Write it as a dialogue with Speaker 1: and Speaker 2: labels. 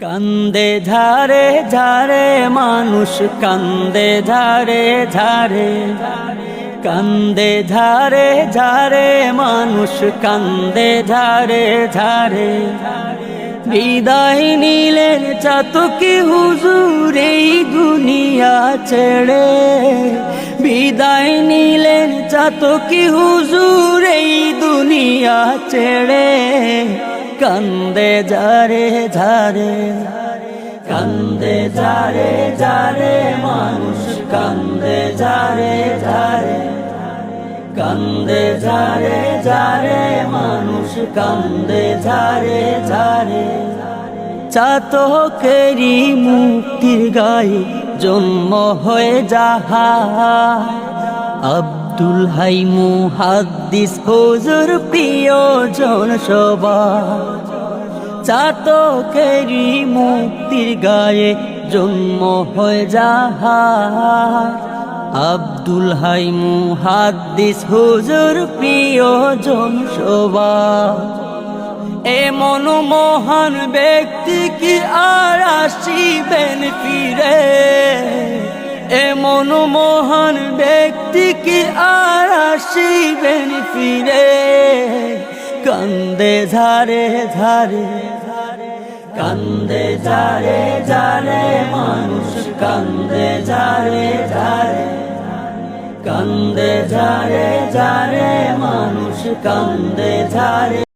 Speaker 1: কান্দে ঝারে ঝারে মানুষ কান্দে ঝারে ঝারে কান্দে ঝারে ঝারে মানুষ কান্দে ঝারে ঝারে বিদায় নিলেন চাতকি হুজুর এই দুনিয়া ছেড়ে। বিদায় নিলেন চাতকি হুজুর এই দুনিয়া ছেড়ে। কান্দে যারে ঝারে, কান্দে যারে যারে, মানুষ কান্দে যারে যারে কান্দে যারে যারে, মানুষ কান্দে যারে যারে চাতকেরি মুক্তির গায়ে জন্ম হয়ে যাহা আব্দুল হাই মুহাদ্দিস, হুজুর প্রিয়জন সবা চাতকেরি মুক্তির গায়ে জন্ম হয়ে যাহা আব্দুল হাই মুহাদ্দিস, হুজুর প্রিয়জন সবা এমন মহান ব্যক্তি কি আর আসিবেন ফিরে? এমন মহান ব্যক্তি কি আর আসিবেন ফিরে? কান্দে ঝারে ঝারে কান্দে ঝারে ঝারে মানুষ, কান্দে ঝারে ঝারে কান্দে ঝারে ঝারে মানুষ, কান্দে ঝারে